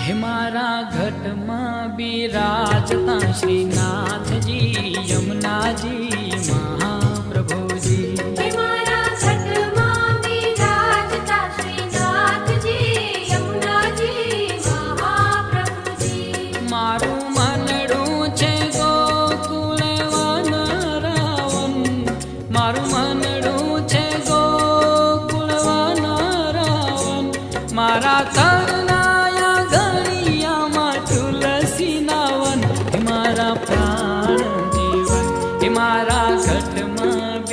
હે મારા ઘટમાં બિરાજતા શ્રીનાથજી યમુનાજી મહાપ્રભુજી. મારું મનડું છે ગોકુળ વન મારું મનડું છે ગોકુળ વન રાવણ મારા કર प्राण जीवन हिमारा घट में